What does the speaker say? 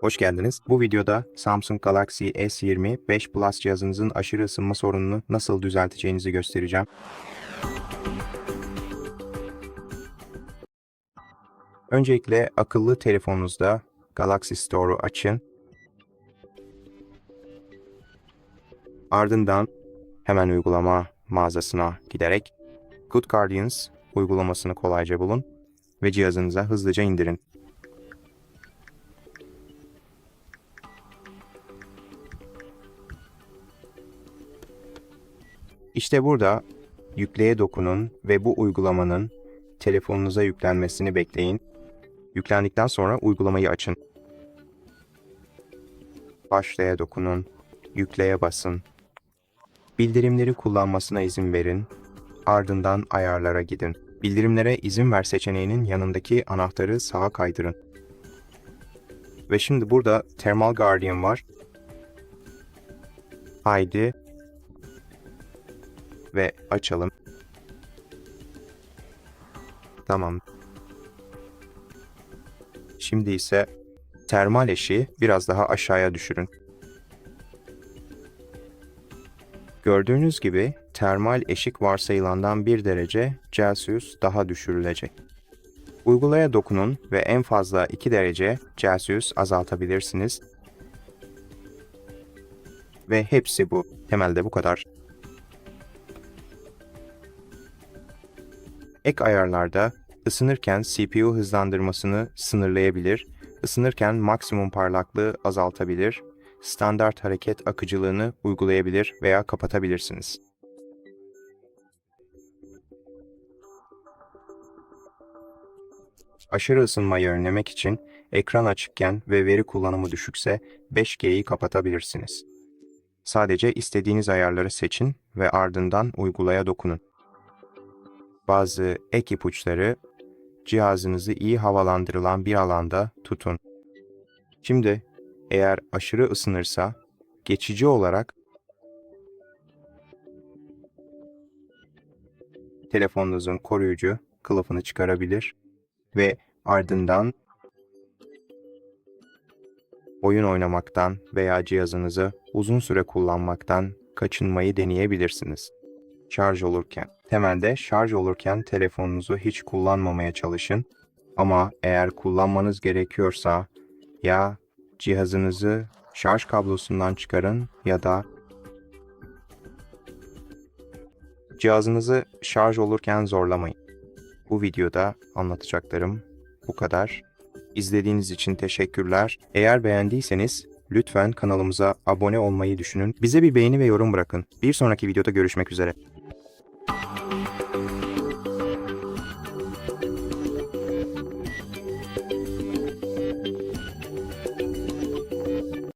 Hoş geldiniz. Bu videoda Samsung Galaxy S20 5 Plus cihazınızın aşırı ısınma sorununu nasıl düzelteceğinizi göstereceğim. Öncelikle akıllı telefonunuzda Galaxy Store'u açın. Ardından hemen uygulama mağazasına giderek Good Guardians uygulamasını kolayca bulun ve cihazınıza hızlıca indirin. İşte burada yükleye dokunun ve bu uygulamanın telefonunuza yüklenmesini bekleyin. Yüklendikten sonra uygulamayı açın. Başlaya dokunun, yükleye basın. Bildirimleri kullanmasına izin verin. Ardından ayarlara gidin. Bildirimlere izin ver seçeneğinin yanındaki anahtarı sağa kaydırın. Ve şimdi burada Thermal Guardian var. Haydi ve açalım. Tamam. Şimdi ise termal eşiği biraz daha aşağıya düşürün. Gördüğünüz gibi termal eşik varsayılandan 1 derece Celsius daha düşürülecek. Uygulaya dokunun ve en fazla 2 derece Celsius azaltabilirsiniz. Ve hepsi bu. Temelde bu kadar. Ek ayarlarda ısınırken CPU hızlandırmasını sınırlayabilir, ısınırken maksimum parlaklığı azaltabilir, standart hareket akıcılığını uygulayabilir veya kapatabilirsiniz. Aşırı ısınmayı önlemek için ekran açıkken ve veri kullanımı düşükse 5G'yi kapatabilirsiniz. Sadece istediğiniz ayarları seçin ve ardından uygulaya dokunun bazı ek ipuçları cihazınızı iyi havalandırılan bir alanda tutun. Şimdi eğer aşırı ısınırsa geçici olarak telefonunuzun koruyucu kılıfını çıkarabilir ve ardından oyun oynamaktan veya cihazınızı uzun süre kullanmaktan kaçınmayı deneyebilirsiniz şarj olurken. Temelde şarj olurken telefonunuzu hiç kullanmamaya çalışın. Ama eğer kullanmanız gerekiyorsa ya cihazınızı şarj kablosundan çıkarın ya da cihazınızı şarj olurken zorlamayın. Bu videoda anlatacaklarım bu kadar. İzlediğiniz için teşekkürler. Eğer beğendiyseniz lütfen kanalımıza abone olmayı düşünün. Bize bir beğeni ve yorum bırakın. Bir sonraki videoda görüşmek üzere.